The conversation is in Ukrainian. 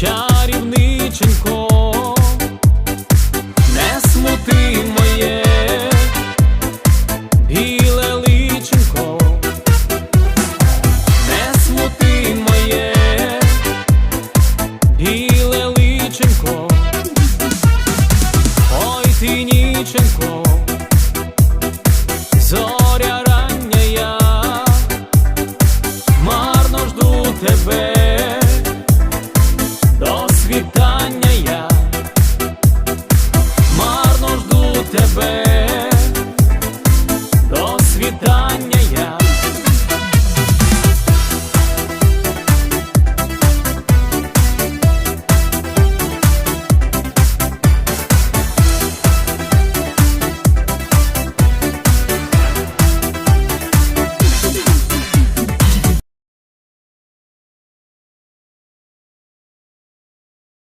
чарівниченько, не смути моє, біле личенько, не смути моє, біле личенько, ой ти ніченько, зоря рання я, марно жду тебе.